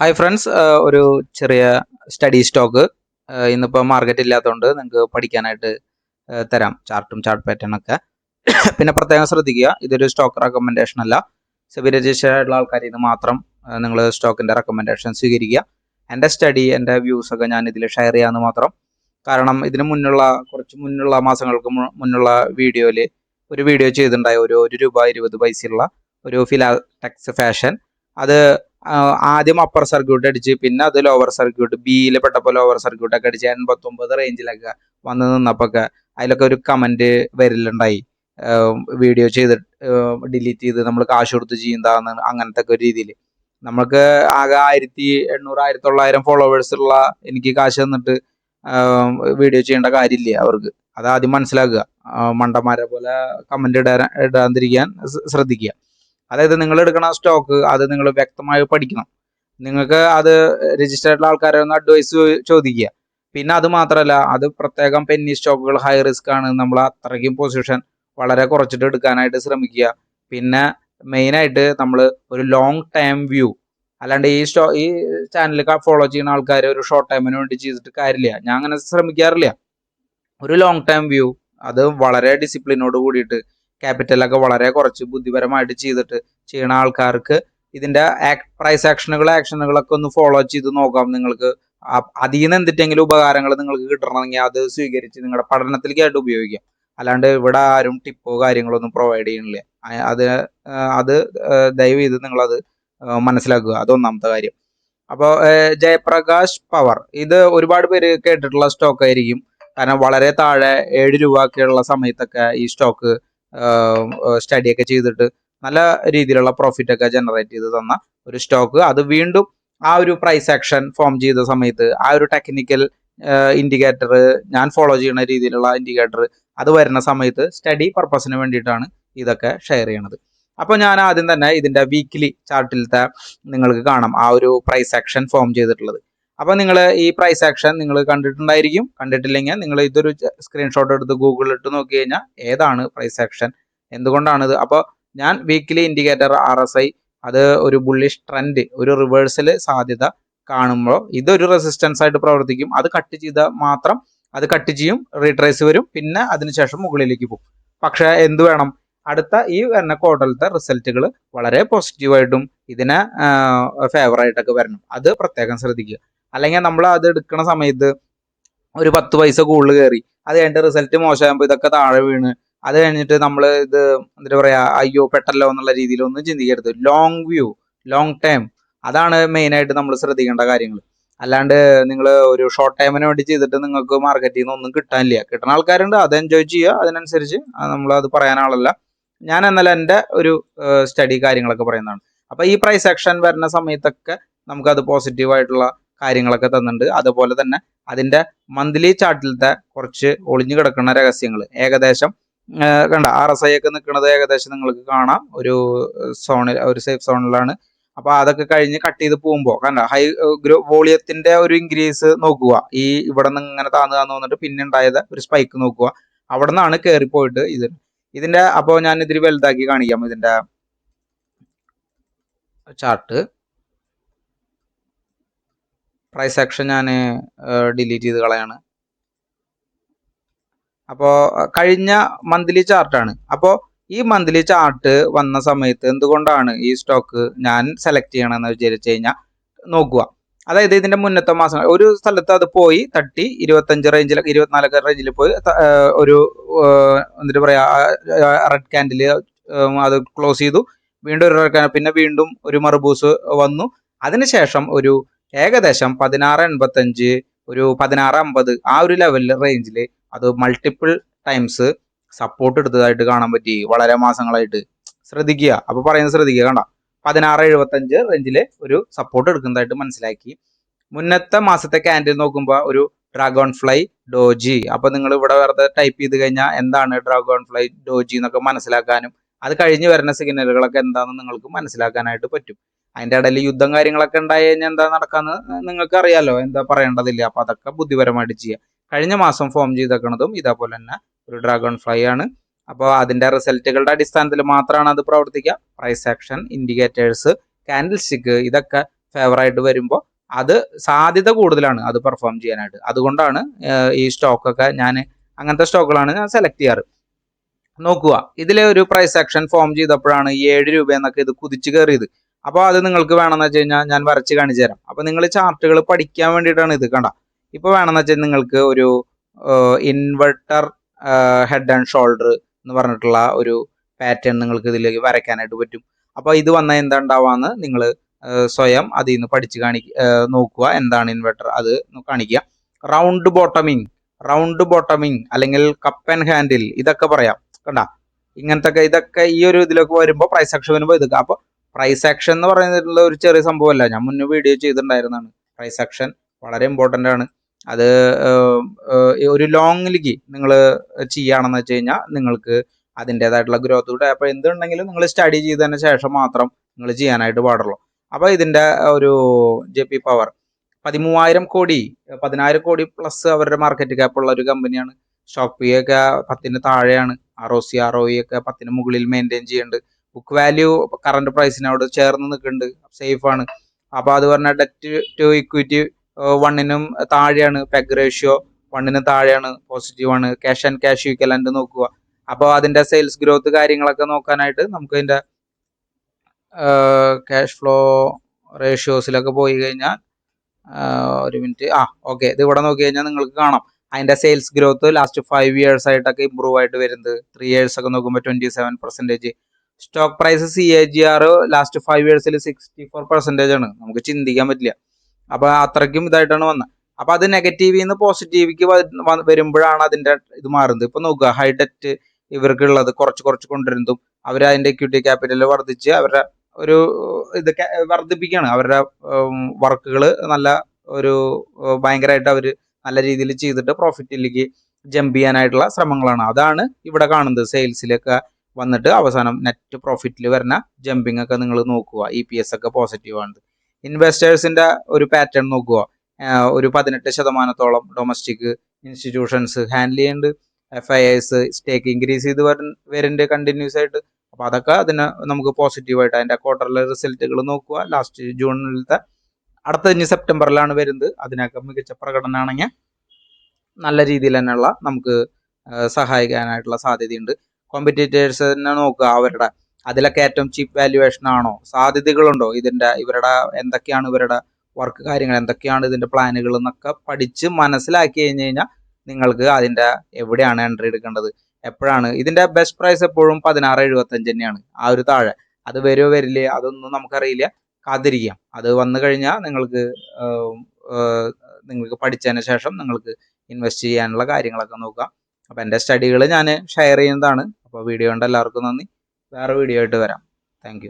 Hi friends ഒരു ചെറിയ study stock ഇന്നിപ്പോൾ മാർക്കറ്റ് ഇല്ലാത്തതുകൊണ്ട് നിങ്ങൾക്ക് പഠിക്കാനായിട്ട് തരാം. ചാർട്ടും ചാർട്ട് പാറ്റേൺ ഒക്കെ. പിന്നെ പ്രത്യേകം ശ്രദ്ധിക്കുക ഇതൊരു സ്റ്റോക്ക് റെക്കമെൻഡേഷൻ അല്ല. സെബി രജിസ്റ്റേഡ് ആയിട്ടുള്ള ആൾക്കാരിൽ നിന്ന് മാത്രം നിങ്ങൾ സ്റ്റോക്കിന്റെ റെക്കമെൻഡേഷൻ സ്വീകരിക്കുക. എന്റെ സ്റ്റഡി എന്റെ വ്യൂസ് ഒക്കെ ഞാൻ ഇതിൽ ഷെയർ ചെയ്യാമെന്ന് മാത്രം. കാരണം ഇതിന് മുന്നുള്ള കുറച്ച് മുന്നുള്ള മാസങ്ങൾക്ക് മുന്നുള്ള വീഡിയോയിൽ ഒരു വീഡിയോ ചെയ്തിട്ടുണ്ടായി ഒരു ഒരു രൂപ ഇരുപത് പൈസയുള്ള ഒരു ഫിലാ ടെക്സ് ഫാഷൻ അത് ആദ്യം അപ്പർ സർക്യൂട്ട് അടിച്ച് പിന്നെ അത് ലോവർ സർക്യൂട്ട് ബിയിൽ പെട്ടപ്പോൾ ലോവർ സർക്യൂട്ട് ഒക്കെ അടിച്ച് എൺപത്തൊമ്പത് റേഞ്ചിലൊക്കെ വന്ന് നിന്നപ്പോഴൊക്കെ അതിലൊക്കെ ഒരു കമന്റ് വരലുണ്ടായി വീഡിയോ ചെയ്ത് ഡിലീറ്റ് ചെയ്ത് നമ്മൾ കാശ് കൊടുത്ത് ചെയ്യുന്നതാന്ന് അങ്ങനത്തെ ഒക്കെ ഒരു രീതിയിൽ നമ്മൾക്ക് ആകെ ആയിരത്തി എണ്ണൂറ് ആയിരത്തി തൊള്ളായിരം ഫോളോവേഴ്സ് ഉള്ള എനിക്ക് കാശ് തന്നിട്ട് വീഡിയോ ചെയ്യേണ്ട കാര്യമില്ല അവർക്ക്? അത് ആദ്യം മനസ്സിലാക്കുക. മണ്ടന്മാരെ പോലെ കമന്റ് ഇടാൻ ഇടാതിരിക്കാൻ ശ്ര- ശ്രദ്ധിക്കുക. അതായത് നിങ്ങൾ എടുക്കണ സ്റ്റോക്ക് അത് നിങ്ങൾ വ്യക്തമായി പഠിക്കണം. നിങ്ങൾക്ക് അത് രജിസ്റ്റർ ചെയ്ത ആൾക്കാരെ ഒന്ന് അഡ്വൈസ് ചോദിക്കുക. പിന്നെ അത് മാത്രമല്ല അത് പ്രത്യേകം പെന്നി സ്റ്റോക്കുകൾ ഹൈ റിസ്ക് ആണ്. നമ്മൾ അത്രയ്ക്കും പൊസിഷൻ വളരെ കുറച്ചിട്ട് എടുക്കാനായിട്ട് ശ്രമിക്കുക. പിന്നെ മെയിനായിട്ട് നമ്മൾ ഒരു ലോങ് ടൈം വ്യൂ അല്ലാണ്ട് ഈ സ്റ്റോ ഈ ചാനൽ ഫോളോ ചെയ്യുന്ന ആൾക്കാർ ഒരു ഷോർട്ട് ടൈമിന് വേണ്ടി ചെയ്തിട്ട് കാര്യമില്ല. ഞാൻ അങ്ങനെ ശ്രമിക്കാറില്ല. ഒരു ലോങ് ടൈം വ്യൂ അത് വളരെ ഡിസിപ്ലിനോട് കൂടിയിട്ട് ക്യാപിറ്റലൊക്കെ വളരെ കുറച്ച് ബുദ്ധിപരമായിട്ട് ചെയ്തിട്ട് ചെയ്യണ ആൾക്കാർക്ക് ഇതിന്റെ പ്രൈസ് ആക്ഷനുകൾ ആക്ഷനുകളൊക്കെ ഒന്ന് ഫോളോ ചെയ്ത് നോക്കാം. നിങ്ങൾക്ക് അതിൽ നിന്ന് എന്തിട്ടെങ്കിലും ഉപകാരങ്ങൾ നിങ്ങൾക്ക് കിട്ടണമെങ്കിൽ അത് സ്വീകരിച്ച് നിങ്ങളുടെ പഠനത്തിലേക്കായിട്ട് ഉപയോഗിക്കാം. അല്ലാണ്ട് ഇവിടെ ആരും ടിപ്പോ കാര്യങ്ങളൊന്നും പ്രൊവൈഡ് ചെയ്യണില്ല അത് അത് ദയവ് ചെയ്ത് നിങ്ങളത് മനസ്സിലാക്കുക. അതൊന്നാമത്തെ കാര്യം. അപ്പോൾ ജയപ്രകാശ് പവർ. ഇത് ഒരുപാട് പേര് കേട്ടിട്ടുള്ള സ്റ്റോക്ക് ആയിരിക്കും. കാരണം വളരെ താഴെ ഏഴ് രൂപ ഒക്കെയുള്ള സമയത്തൊക്കെ ഈ സ്റ്റോക്ക് സ്റ്റഡി ഒക്കെ ചെയ്തിട്ട് നല്ല രീതിയിലുള്ള പ്രോഫിറ്റ് ഒക്കെ ജനറേറ്റ് ചെയ്ത് തന്ന ഒരു സ്റ്റോക്ക് അത് വീണ്ടും ആ ഒരു പ്രൈസ് ആക്ഷൻ ഫോം ചെയ്ത സമയത്ത് ആ ഒരു ടെക്നിക്കൽ ഇൻഡിക്കേറ്റർ ഞാൻ ഫോളോ ചെയ്യുന്ന രീതിയിലുള്ള ഇൻഡിക്കേറ്റർ അത് വരുന്ന സമയത്ത് സ്റ്റഡി പർപ്പസിന് വേണ്ടിയിട്ടാണ് ഇതൊക്കെ ഷെയർ ചെയ്യണത്. അപ്പോൾ ഞാൻ ആദ്യം തന്നെ ഇതിന്റെ വീക്ക്ലി ചാർട്ടിലത്തെ നിങ്ങൾക്ക് കാണാം ആ ഒരു പ്രൈസ് ആക്ഷൻ ഫോം ചെയ്തിട്ടുള്ളത്. അപ്പോൾ നിങ്ങൾ ഈ പ്രൈസ് ആക്ഷൻ നിങ്ങൾ കണ്ടിട്ടുണ്ടായിരിക്കും. കണ്ടിട്ടില്ലെങ്കിൽ നിങ്ങൾ ഇതൊരു സ്ക്രീൻഷോട്ട് എടുത്ത് ഗൂഗിളിൽ ഇട്ട് നോക്കി കഴിഞ്ഞാൽ ഏതാണ് പ്രൈസ് ആക്ഷൻ എന്തുകൊണ്ടാണിത്? അപ്പോൾ ഞാൻ weekly indicator R S I അത് ഒരു ബുള്ളിഷ് ട്രെൻഡ് ഒരു റിവേഴ്സൽ സാധ്യത കാണുമ്പോൾ ഇതൊരു റെസിസ്റ്റൻസ് ആയിട്ട് പ്രവർത്തിക്കും. അത് കട്ട് ചെയ്ത മാത്രം അത് കട്ട് ചെയ്യും റീട്രേസ് വരും പിന്നെ അതിനുശേഷം മുകളിലേക്ക് പോകും. പക്ഷേ എന്ത് വേണം? അടുത്ത ഈ വരുന്ന ക്വാർട്ടറിലത്തെ റിസൾട്ടുകൾ വളരെ പോസിറ്റീവായിട്ടും ഇതിനെ ഫേവറായിട്ടൊക്കെ വരണം. അത് പ്രത്യേകം ശ്രദ്ധിക്കുക. അല്ലെങ്കിൽ നമ്മൾ അത് എടുക്കുന്ന സമയത്ത് ഒരു പത്ത് പൈസ കൂടുതൽ കയറി. അത് കഴിഞ്ഞിട്ട് റിസൾട്ട് മോശമാകുമ്പോൾ ഇതൊക്കെ താഴെ വീണ്. അത് കഴിഞ്ഞിട്ട് നമ്മൾ ഇത് എന്താ പറയാ അയ്യോ പെട്ടല്ലോ എന്നുള്ള രീതിയിലൊന്നും ചിന്തിക്കരുത്. ലോങ് വ്യൂ ലോങ് ടൈം അതാണ് മെയിനായിട്ട് നമ്മൾ ശ്രദ്ധിക്കേണ്ട കാര്യങ്ങൾ. അല്ലാണ്ട് നിങ്ങൾ ഒരു ഷോർട്ട് ടൈമിന് വേണ്ടി ചെയ്തിട്ട് നിങ്ങൾക്ക് മാർക്കറ്റിൽ നിന്ന് ഒന്നും കിട്ടാനില്ല. കിട്ടുന്ന ആൾക്കാരുണ്ട് അത് എൻജോയ് ചെയ്യുക. അതിനനുസരിച്ച് നമ്മൾ അത് പറയാൻ ആളല്ല. ഞാൻ എന്നാൽ എന്റെ ഒരു സ്റ്റഡി കാര്യങ്ങളൊക്കെ പറയുന്നതാണ്. അപ്പോൾ ഈ പ്രൈസ് ആക്ഷൻ വരുന്ന സമയത്തൊക്കെ നമുക്കത് പോസിറ്റീവ് ആയിട്ടുള്ള കാര്യങ്ങളൊക്കെ തന്നിട്ടുണ്ട്. അതുപോലെ തന്നെ അതിന്റെ മന്ത്ലി ചാർട്ടിലത്തെ കുറച്ച് ഒളിഞ്ഞു കിടക്കുന്ന രഹസ്യങ്ങൾ. ഏകദേശം കണ്ട ആർ എസ് ഐ ഒക്കെ നിൽക്കുന്നത് ഏകദേശം നിങ്ങൾക്ക് കാണാം. ഒരു സോണിൽ ഒരു സേഫ് സോണിലാണ്. അപ്പൊ അതൊക്കെ കഴിഞ്ഞ് കട്ട് ചെയ്ത് പോകുമ്പോൾ കണ്ട ഹൈ വോളിയത്തിന്റെ ഒരു ഇൻക്രീസ് നോക്കുക. ഈ ഇവിടെ നിന്ന് ഇങ്ങനെ താന്ന് താന്ന് വന്നിട്ട് പിന്നെ ഉണ്ടായത് ഒരു സ്പൈക്ക് നോക്കുക. അവിടെ നിന്നാണ് കയറിപ്പോയിട്ട് ഇത്. ഇതിന്റെ അപ്പോൾ ഞാൻ ഇതിൽ വലുതാക്കി കാണിക്കാം. ഇതിന്റെ ചാർട്ട് പ്രൈസ് ആക്ഷൻ ഞാൻ ഡിലീറ്റ് ചെയ്ത് കളയാണ്. അപ്പോൾ കഴിഞ്ഞ മന്ത്ലി ചാർട്ടാണ് അപ്പോൾ ഈ മന്ത്ലി ചാർട്ട് വന്ന സമയത്ത് എന്തുകൊണ്ടാണ് ഈ സ്റ്റോക്ക് ഞാൻ സെലക്ട് ചെയ്യണമെന്ന് വിചാരിച്ചു കഴിഞ്ഞാൽ നോക്കുക. അതായത് ഇതിന്റെ മുന്നത്തെ മാസം ഒരു സ്ഥലത്ത് അത് പോയി തട്ടി ഇരുപത്തഞ്ച് റേഞ്ചിൽ ഇരുപത്തിനാലൊക്കെ റേഞ്ചിൽ പോയി ഒരു എന്താ പറയാ റെഡ് ക്യാൻഡിൽ അത് ക്ലോസ് ചെയ്തു. വീണ്ടും ഒരു റെഡ് പിന്നെ വീണ്ടും ഒരു മറുബൂസ് വന്നു. അതിനുശേഷം ഒരു ഏകദേശം പതിനാറ് എൺപത്തഞ്ച് ഒരു പതിനാറ് അമ്പത് ആ ഒരു ലെവലിൽ റേഞ്ചിൽ അത് മൾട്ടിപ്പിൾ ടൈംസ് സപ്പോർട്ട് എടുത്തതായിട്ട് കാണാൻ പറ്റി. വളരെ മാസങ്ങളായിട്ട്. ശ്രദ്ധിക്കുക. അപ്പോൾ പറയുന്നത് ശ്രദ്ധിക്കുക കണ്ട? പതിനാറ് എഴുപത്തഞ്ച് റേഞ്ചിൽ ഒരു സപ്പോർട്ട് എടുക്കുന്നതായിട്ട് മനസ്സിലാക്കി. മുന്നത്തെ മാസത്തെ ക്യാൻഡിൽ നോക്കുമ്പോൾ ഒരു ഡ്രാഗൺ ഫ്ലൈ ഡോജി അപ്പോൾ നിങ്ങൾ ഇവിടെ വെറുതെ ടൈപ്പ് ചെയ്ത് കഴിഞ്ഞാൽ എന്താണ് ഡ്രാഗൺ ഫ്ലൈ ഡോജി എന്നൊക്കെ മനസ്സിലാക്കാനും അത് കഴിഞ്ഞ് വരുന്ന സിഗ്നലുകളൊക്കെ എന്താണെന്ന് നിങ്ങൾക്ക് മനസ്സിലാക്കാനായിട്ട് പറ്റും. അതിന്റെ ഇടയിൽ യുദ്ധം കാര്യങ്ങളൊക്കെ ഉണ്ടായി കഴിഞ്ഞാൽ എന്താ നടക്കാന്ന് നിങ്ങൾക്ക് അറിയാലോ എന്താ പറയേണ്ടതില്ല. അപ്പൊ അതൊക്കെ ബുദ്ധിപരമായിട്ട് ചെയ്യുക കഴിഞ്ഞ മാസം ഫോം ചെയ്തേക്കണതും ഇതേപോലെ തന്നെ ഒരു ഡ്രാഗൺ ഫ്ലൈ ആണ്. അപ്പോൾ അതിന്റെ റിസൾട്ടുകളുടെ അടിസ്ഥാനത്തിൽ മാത്രമാണ് അത് പ്രവർത്തിക്കുക. Price action indicators candlestick ഇതൊക്കെ ഫേവറായിട്ട് വരുമ്പോൾ അത് സാധ്യത കൂടുതലാണ് അത് പെർഫോം ചെയ്യാനായിട്ട്. അതുകൊണ്ടാണ് ഈ സ്റ്റോക്കൊക്കെ ഞാൻ അങ്ങനത്തെ സ്റ്റോക്കുകളാണ് ഞാൻ സെലക്ട് ചെയ്യാറ്. നോക്കുക ഇതിലെ ഒരു പ്രൈസ് ആക്ഷൻ ഫോം ചെയ്തപ്പോഴാണ് ഏഴ് രൂപ എന്നൊക്കെ ഇത് കുതിച്ചു കയറിയത്. അപ്പോൾ അത് നിങ്ങൾക്ക് വേണമെന്ന് വെച്ച് കഴിഞ്ഞാൽ ഞാൻ വരച്ച് കാണിച്ചു തരാം. അപ്പോൾ നിങ്ങൾ ചാർട്ടുകൾ പഠിക്കാൻ വേണ്ടിയിട്ടാണ് ഇത് കണ്ട. ഇപ്പോൾ വേണമെന്ന് വെച്ചാൽ നിങ്ങൾക്ക് ഒരു ഇൻവെർട്ടർ ഹെഡ് ആൻഡ് ഷോൾഡർ എന്ന് പറഞ്ഞിട്ടുള്ള ഒരു പാറ്റേൺ നിങ്ങൾക്ക് ഇതിലേക്ക് വരയ്ക്കാനായിട്ട് പറ്റും. അപ്പോൾ ഇത് വന്നാൽ എന്താ ഉണ്ടാവാന്ന് നിങ്ങൾ സ്വയം അതിൽ നിന്ന് പഠിച്ച് കാണി നോക്കുക. എന്താണ് ഇൻവെർട്ടർ അത് കാണിക്കുക റൗണ്ട് ബോട്ടമിങ് റൗണ്ട് ബോട്ടമിങ് അല്ലെങ്കിൽ കപ്പ് ആൻഡ് ഹാൻഡിൽ ഇതൊക്കെ പറയാം. കണ്ട? ഇങ്ങനത്തെ ഇതൊക്കെ ഈ ഒരു ഇതിലൊക്കെ വരുമ്പോൾ പ്രൈസ് സെക്ഷൻ വരുമ്പോൾ ഇതൊക്കെ അപ്പോൾ പ്രൈസ് ആക്ഷൻ എന്ന് പറയുന്നിട്ടുള്ള ഒരു ചെറിയ സംഭവമല്ല. ഞാൻ മുന്നേ വീഡിയോ ചെയ്തിട്ടുണ്ടായിരുന്നതാണ്. പ്രൈസ് ആക്ഷൻ വളരെ ഇമ്പോർട്ടന്റ് ആണ്. അത് ഒരു ലോങ്ങിലേക്ക് നിങ്ങൾ ചെയ്യുകയാണെന്ന് വെച്ച് കഴിഞ്ഞാൽ നിങ്ങൾക്ക് അതിന്റേതായിട്ടുള്ള ഗ്രോത്ത് കിട്ടും. അപ്പോൾ എന്തുണ്ടെങ്കിലും നിങ്ങൾ സ്റ്റഡി ചെയ്തതിന് ശേഷം മാത്രം നിങ്ങൾ ചെയ്യാനായിട്ട് പാടുള്ളൂ. അപ്പോൾ ഇതിന്റെ ഒരു ജെ പി പവർ പതിമൂവായിരം കോടി പതിനായിരം കോടി പ്ലസ് അവരുടെ മാർക്കറ്റ് ക്യാപ്പ് ഉള്ള ഒരു കമ്പനിയാണ് ഷോപ്പിയൊക്കെ പത്തിന് താഴെയാണ്. R O C R O ഒക്കെ പത്തിന് മുകളിൽ മെയിന്റെയിൻ ചെയ്യുന്നുണ്ട്. ബുക്ക് വാല്യൂ കറണ്ട് പ്രൈസിനോട് ചേർന്ന് നിൽക്കുന്നുണ്ട്. സേഫ് ആണ്. അപ്പോൾ അത് പറഞ്ഞാൽ ഡെറ്റ് ടു ഇക്വിറ്റി വണ്ണിനും താഴെയാണ്. പെഗ് റേഷ്യോ വണ്ണിനും താഴെയാണ്. പോസിറ്റീവ് ആണ്. ക്യാഷ് ആൻഡ് ക്യാഷ് ഈക്വലന്റ് നോക്കുക. അപ്പോൾ അതിന്റെ സെയിൽസ് ഗ്രോത്ത് കാര്യങ്ങളൊക്കെ നോക്കാനായിട്ട് നമുക്ക് അതിന്റെ ക്യാഷ് ഫ്ലോ റേഷ്യോസിലൊക്കെ പോയി കഴിഞ്ഞാൽ ഒരു മിനിറ്റ് ആ ഓക്കെ ഇത് ഇവിടെ നോക്കി കഴിഞ്ഞാൽ നിങ്ങൾക്ക് കാണാം. അതിന്റെ sales growth last five years ആയിട്ടൊക്കെ ഇമ്പ്രൂവ് ആയിട്ട് വരുന്നത്. ത്രീ ഇയേഴ്സ് ഒക്കെ നോക്കുമ്പോൾ twenty seven percentage stock price C A G R last five ഇയേഴ്സിൽ sixty four percentage ആണ്. നമുക്ക് ചിന്തിക്കാൻ പറ്റില്ല. അപ്പോൾ അത്രയ്ക്കും ഇതായിട്ടാണ് വന്നത്. അപ്പോൾ അത് നെഗറ്റീവിൽ നിന്ന് പോസിറ്റീവിക്ക് വരുമ്പോഴാണ് അതിന്റെ ഇത് മാറുന്നത്. ഇപ്പൊ നോക്കുക ഹൈഡെറ്റ് ഇവർക്കുള്ളത് കുറച്ച് കുറച്ച് കൊണ്ടുവരുന്നതും അവർ അതിന്റെ ഇക്വിറ്റി ക്യാപിറ്റൽ വർദ്ധിച്ച് അവരുടെ ഒരു ഇത് വർദ്ധിപ്പിക്കുകയാണ്. അവരുടെ വർക്കുകൾ നല്ല ഒരു ഭയങ്കരമായിട്ട് അവർ നല്ല രീതിയിൽ ചെയ്തിട്ട് പ്രോഫിറ്റിലേക്ക് ജമ്പ് ചെയ്യാനായിട്ടുള്ള ശ്രമങ്ങളാണ്. അതാണ് ഇവിടെ കാണുന്നത് സെയിൽസിലൊക്കെ വന്നിട്ട് അവസാനം നെറ്റ് പ്രോഫിറ്റിൽ വരുന്ന ജമ്പിങ് ഒക്കെ നിങ്ങൾ നോക്കുക. ഇ പി എസ് ഒക്കെ പോസിറ്റീവ് ആണ് ഇൻവെസ്റ്റേഴ്സിന്റെ ഒരു പാറ്റേൺ നോക്കുക. ഒരു പതിനെട്ട് ശതമാനത്തോളം ഡൊമസ്റ്റിക് ഇൻസ്റ്റിറ്റ്യൂഷൻസ് ഹാൻഡിൽ ചെയ്യുന്നുണ്ട്. F I S stake increase ചെയ്ത് വരുന്നുണ്ട് കണ്ടിന്യൂസ് ആയിട്ട്. അപ്പൊ അതൊക്കെ അതിന് നമുക്ക് പോസിറ്റീവായിട്ട് അതിന്റെ ക്വാർട്ടറിലെ റിസൾട്ടുകൾ നോക്കുക. ലാസ്റ്റ് ജൂണിലത്തെ അടുത്ത ഇനി സെപ്റ്റംബറിലാണ് വരുന്നത്. അതിനൊക്കെ മികച്ച പ്രകടനം ആണെങ്കിൽ നല്ല രീതിയിൽ തന്നെയുള്ള നമുക്ക് സഹായിക്കാനായിട്ടുള്ള സാധ്യതയുണ്ട്. കോമ്പറ്റീറ്റേഴ്സ് തന്നെ നോക്കുക അവരുടെ അതിലൊക്കെ ഏറ്റവും ചീപ്പ് വാല്യുവേഷൻ ആണോ? സാധ്യതകളുണ്ടോ ഇതിന്റെ? ഇവരുടെ എന്തൊക്കെയാണ് ഇവരുടെ വർക്ക് കാര്യങ്ങൾ? എന്തൊക്കെയാണ് ഇതിന്റെ പ്ലാനുകൾ എന്നൊക്കെ പഠിച്ച് മനസ്സിലാക്കി കഴിഞ്ഞ് കഴിഞ്ഞാൽ നിങ്ങൾക്ക് അതിന്റെ എവിടെയാണ് എൻട്രി എടുക്കേണ്ടത്? എപ്പോഴാണ്? ഇതിന്റെ ബെസ്റ്റ് പ്രൈസ് എപ്പോഴും പതിനാറ് എഴുപത്തഞ്ച് തന്നെയാണ്. ആ ഒരു താഴെ. അത് വരുമോ വരില്ലേ? അതൊന്നും നമുക്കറിയില്ല. കാത്തിരിക്കാം. അത് വന്നു കഴിഞ്ഞാൽ നിങ്ങൾക്ക് നിങ്ങൾക്ക് പഠിച്ചതിന് ശേഷം നിങ്ങൾക്ക് ഇൻവെസ്റ്റ് ചെയ്യാനുള്ള കാര്യങ്ങളൊക്കെ നോക്കാം. അപ്പോൾ എന്റെ സ്റ്റഡികൾ ഞാൻ ഷെയർ ചെയ്യുന്നതാണ്. അപ്പോൾ വീഡിയോ കണ്ട എല്ലാവർക്കും നന്ദി. വേറെ വീഡിയോ ആയിട്ട് വരാം. താങ്ക്